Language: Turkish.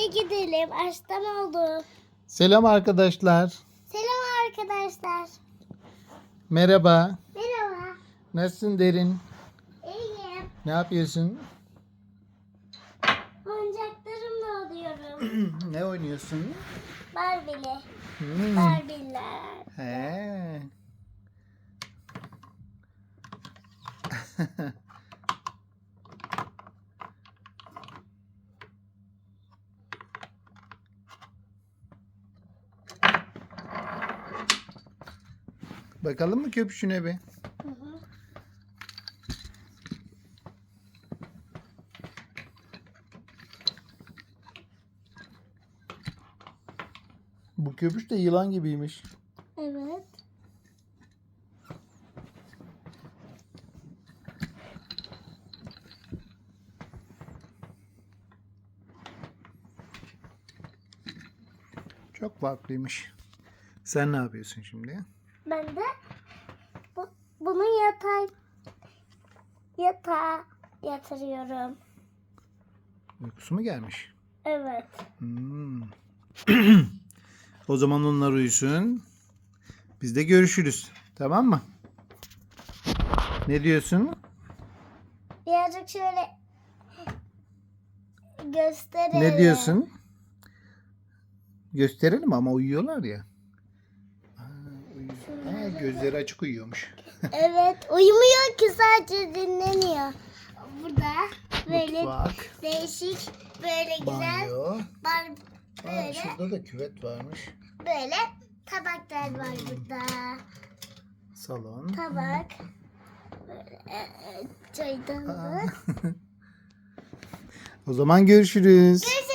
eve gidelim. Açtan oldu. Selam arkadaşlar. Selam arkadaşlar. Merhaba. Merhaba. Nasılsın Derin? İyiyim. Ne yapıyorsun? Oyuncaklarımla alıyorum. ne oynuyorsun? Barbie'li. Hmm. Barbie'ler. He. Bakalım mı köpüşüne bir? Hı hı. Bu köpüş de yılan gibiymiş. Evet. Çok farklıymış. Sen ne yapıyorsun şimdi? Ben de bu, bunu yatay yatağa yatırıyorum. Uykusu mu gelmiş? Evet. Hmm. o zaman onlar uyusun. Biz de görüşürüz. Tamam mı? Ne diyorsun? Birazcık şöyle gösterelim. Ne diyorsun? Gösterelim ama uyuyorlar ya. Aa, gözleri açık uyuyormuş. Evet. Uyumuyor ki sadece dinleniyor. Burada böyle Mutfak, değişik böyle güzel banyo. bar Aa, böyle şurada da küvet varmış. böyle tabaklar var burada. Salon. Tabak. Böyle e, e, çaydanlık. O zaman görüşürüz. Görüşürüz.